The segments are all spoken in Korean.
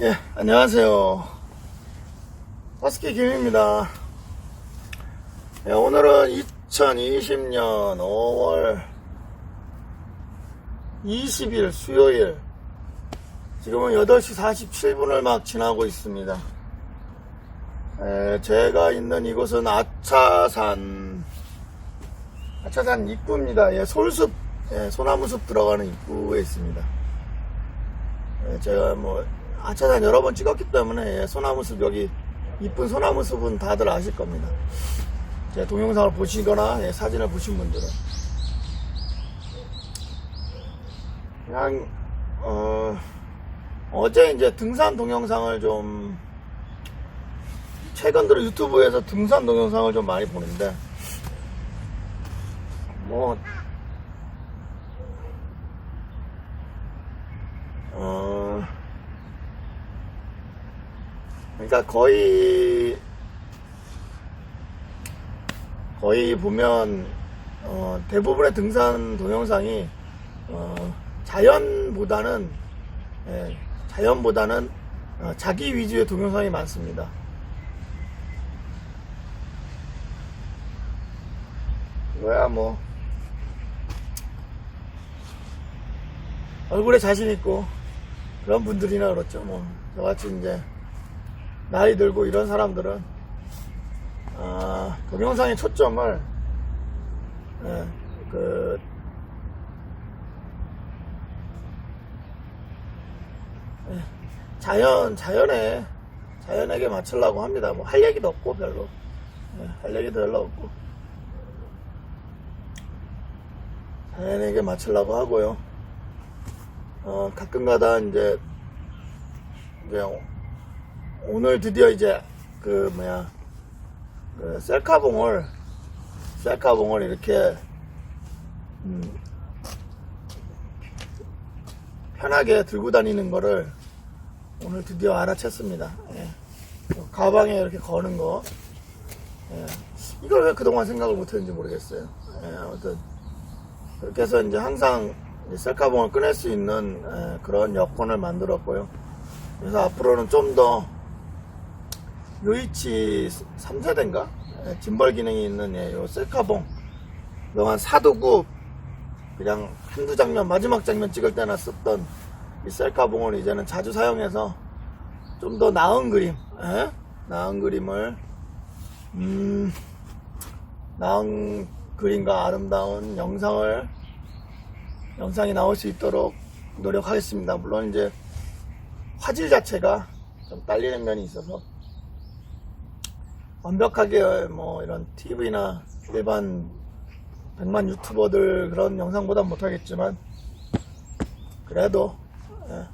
예, 안녕하세요. 파스키 김입니다. 예, 오늘은 2020년 5월 20일 수요일. 지금은 8시 47분을 막 지나고 있습니다. 예, 제가 있는 이곳은 아차산, 아차산 입구입니다. 예, 솔숲, 예, 소나무숲 들어가는 입구에 있습니다. 예, 제가 뭐 아차산 여러 번 찍었기 때문에 예, 소나무 숲 여기 이쁜 소나무 숲은 다들 아실 겁니다. 제 동영상을 보시거나 예, 사진을 보신 분들은 그냥 어, 어제 이제 등산 동영상을 좀 최근 들어 유튜브에서 등산 동영상을 좀 많이 보는데 뭐 어, 그러니까 거의 거의 보면 어, 대부분의 등산 동영상이 어, 자연보다는 예, 자연보다는 어, 자기 위주의 동영상이 많습니다. 뭐야 뭐 얼굴에 자신 있고 그런 분들이나 그렇죠. 뭐 저같이 이제 나이 들고 이런 사람들은 아, 동영상의 초점을 예, 그 예, 자연 자연에 자연에게 맞추려고 합니다. 뭐 할 얘기도 없고 별로 예, 할 얘기도 별로 없고 자연에게 맞추려고 하고요. 어, 가끔가다 이제, 이제, 오늘 드디어 이제, 그, 뭐야, 그, 셀카봉을, 셀카봉을 이렇게, 음, 편하게 들고 다니는 거를 오늘 드디어 알아챘습니다. 예. 가방에 이렇게 거는 거. 예. 이걸 왜 그동안 생각을 못 했는지 모르겠어요. 예, 아무튼, 그렇게 해서 이제 항상 이 셀카봉을 꺼낼 수 있는 에, 그런 여건을 만들었고요. 그래서 앞으로는 좀더 요이치 3세대인가? 짐벌 기능이 있는 예, 요 셀카봉. 그동안 사두고 그냥 한두 장면, 마지막 장면 찍을 때나 썼던 이 셀카봉을 이제는 자주 사용해서 좀 더 나은 그림, 예? 나은 그림을, 음, 나은 그림과 아름다운 영상을 영상이 나올 수 있도록 노력하겠습니다. 물론 이제 화질 자체가 좀 딸리는 면이 있어서 완벽하게 뭐 이런 TV나 일반 100만 유튜버들 그런 영상보다 못하겠지만 그래도 예,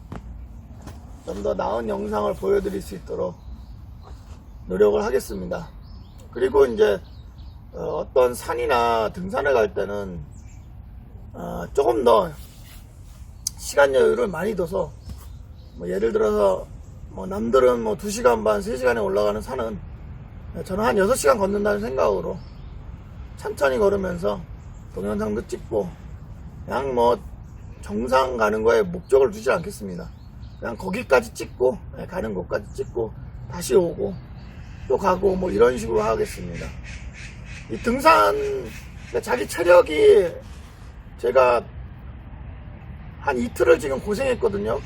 좀더 나은 영상을 보여드릴 수 있도록 노력을 하겠습니다. 그리고 이제 어, 어떤 산이나 등산을 갈 때는 어, 조금 더 시간 여유를 많이 둬서 뭐 예를 들어서 뭐 남들은 뭐 2시간 반, 3시간에 올라가는 산은 저는 한 6시간 걷는다는 생각으로 천천히 걸으면서 동영상도 찍고 그냥 뭐 정상 가는 거에 목적을 두지 않겠습니다. 그냥 거기까지 찍고 예, 가는 곳까지 찍고 다시 오고 또 가고 뭐 이런 식으로 하겠습니다. 이 등산 그러니까 자기 체력이 제가 한 이틀을 지금 고생했거든요.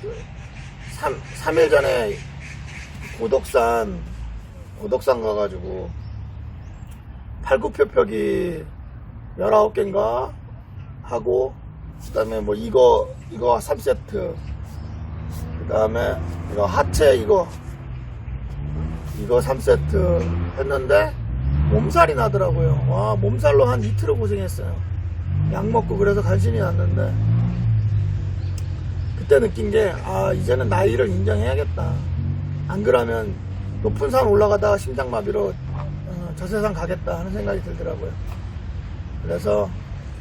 3, 3일 전에 고덕산, 고덕산 가가지고 팔굽혀펴기 19개인가 하고, 그 다음에 뭐 이거, 이거 3세트, 그 다음에 이거 하체 이거, 이거 3세트 했는데, 몸살이 나더라고요. 와, 몸살로 한 이틀을 고생했어요. 약 먹고 그래서 간신히 났는데 그때 느낀 게 아 이제는 나이를 인정해야겠다 안 그러면 높은 산 올라가다가 심장마비로 어, 저 세상 가겠다 하는 생각이 들더라고요. 그래서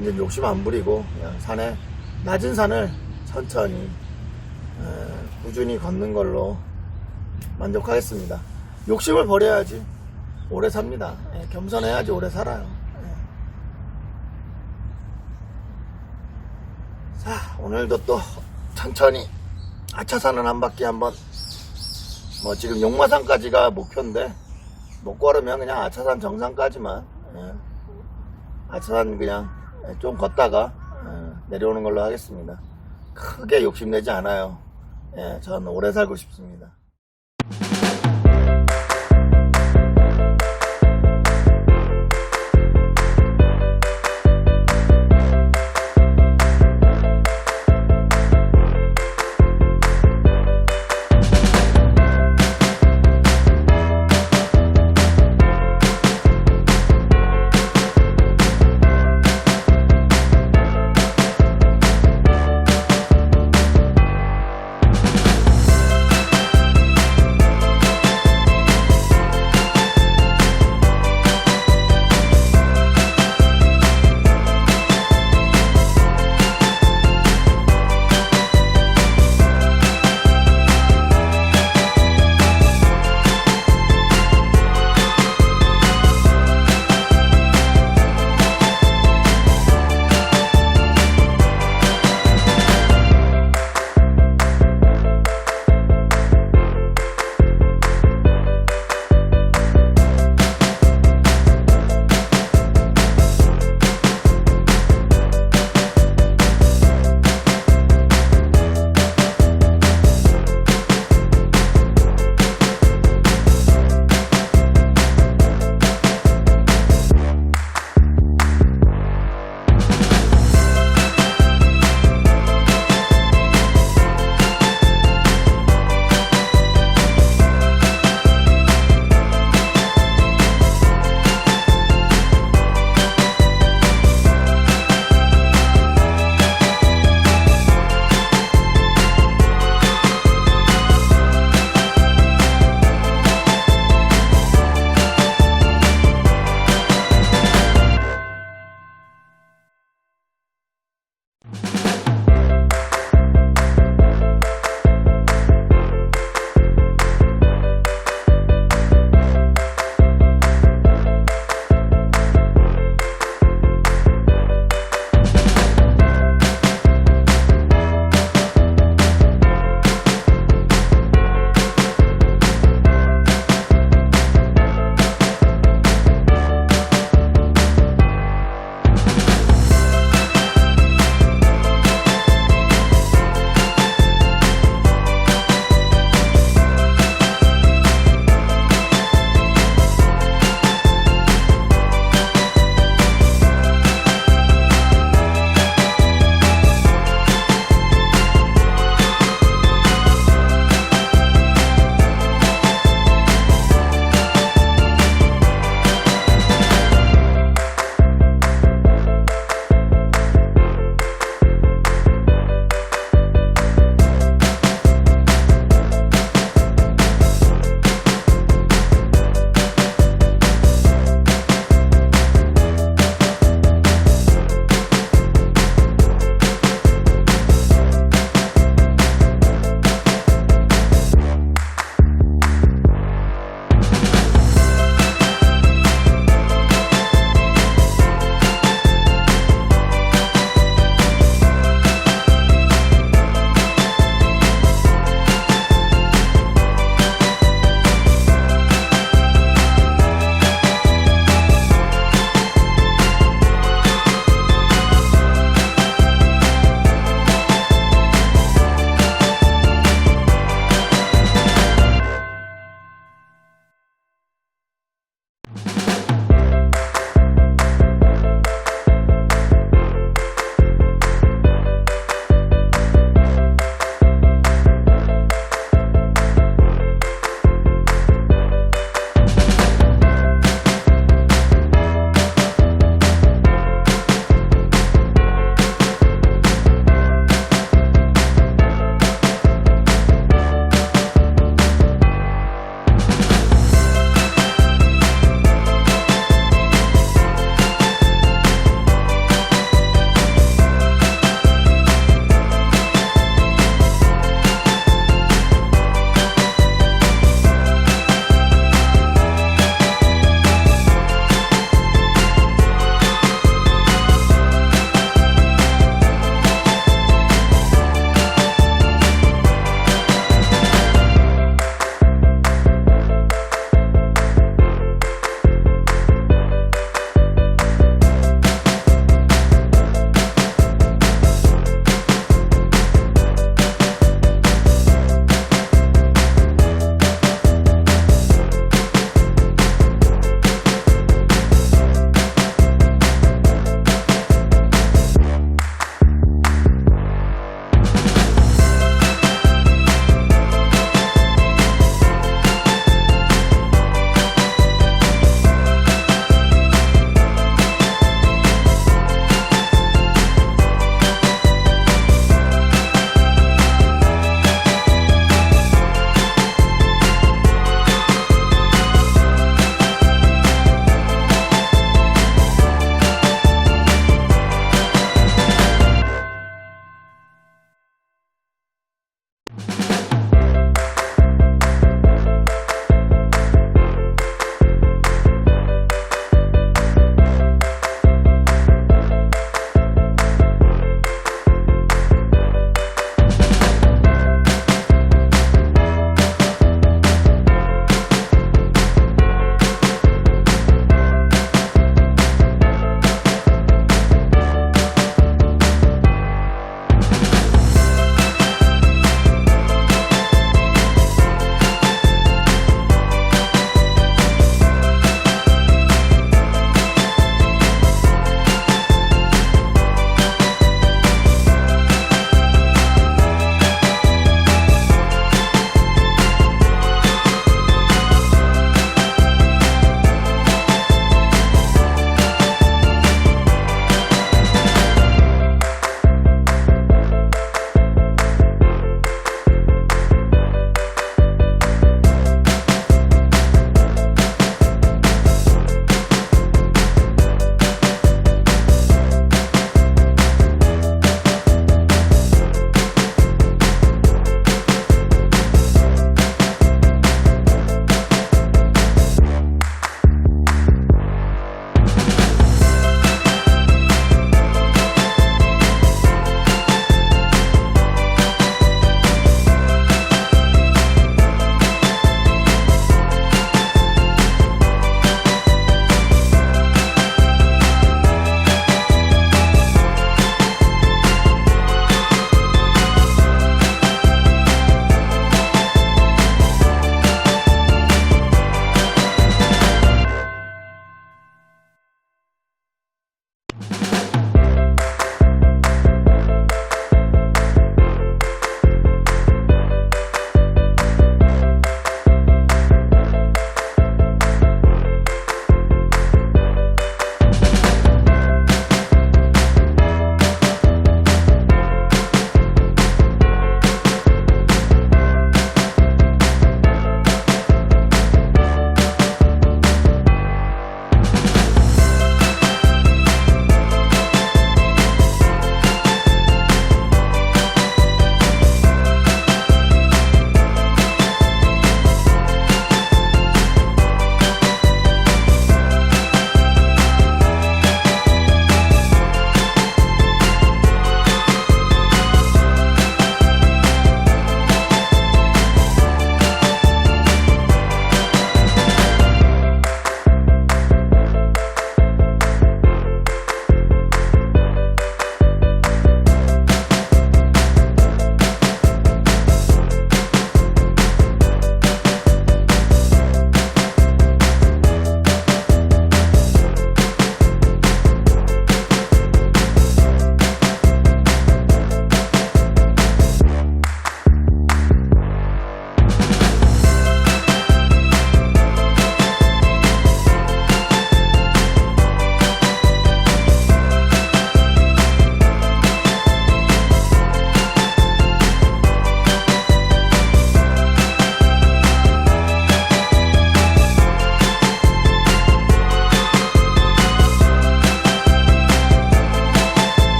이제 욕심 안 부리고 그냥 산에 낮은 산을 천천히 에, 꾸준히 걷는 걸로 만족하겠습니다. 욕심을 버려야지 오래 삽니다. 예, 겸손해야지 오래 살아요. 자, 오늘도 또 천천히 아차산을 한 바퀴 한번 뭐 지금 용마산까지가 목표인데 못 걸으면 그냥 아차산 정상까지만 예. 아차산 그냥 좀 걷다가 예, 내려오는 걸로 하겠습니다. 크게 욕심내지 않아요. 예, 전 오래 살고 싶습니다.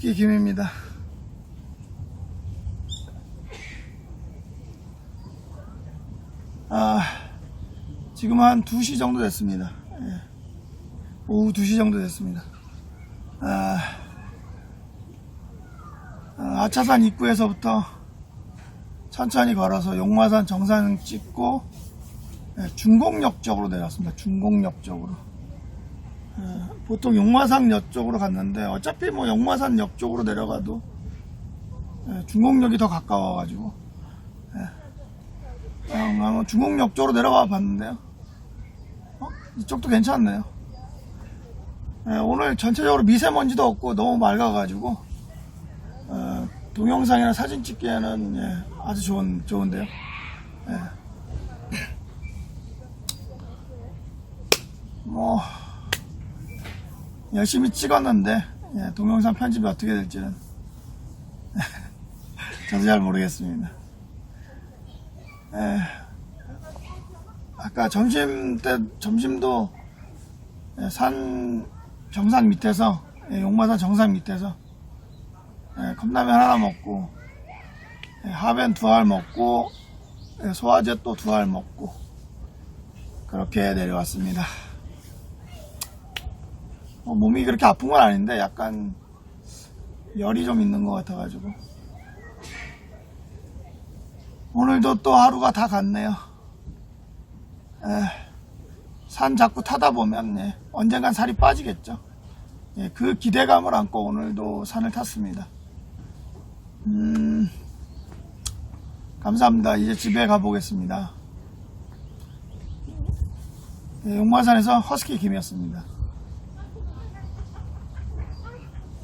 스키 김입니다. 아, 지금 한 2시 정도 됐습니다. 예. 오후 2시 정도 됐습니다. 아, 아, 아차산 입구에서부터 천천히 걸어서 용마산 정상 찍고 예, 중곡역 쪽으로 내렸습니다. 중곡역 쪽으로. 예, 보통 용마산역 쪽으로 갔는데 어차피 뭐 용마산역 쪽으로 내려가도 예, 중곡역이 더 가까워가지고 예, 한번 중곡역 쪽으로 내려가 봤는데요. 어? 이쪽도 괜찮네요. 예, 오늘 전체적으로 미세먼지도 없고 너무 맑아가지고 어, 동영상이나 사진 찍기에는 예, 아주 좋은 좋은데요. 예. 뭐 열심히 찍었는데 예, 동영상 편집이 어떻게 될지는 저도 잘 모르겠습니다. 예, 아까 점심 때 점심도 예, 산 정상 밑에서 예, 용마산 정상 밑에서 예, 컵라면 하나 먹고 예, 하벤 두 알 먹고 예, 소화제 또 두 알 먹고 그렇게 내려왔습니다. 뭐 몸이 그렇게 아픈 건 아닌데 약간 열이 좀 있는 것 같아가지고 오늘도 또 하루가 다 갔네요. 에, 산 자꾸 타다 보면 예, 언젠간 살이 빠지겠죠. 예, 그 기대감을 안고 오늘도 산을 탔습니다. 음, 감사합니다. 이제 집에 가보겠습니다. 예, 용마산에서 허스키 김이었습니다.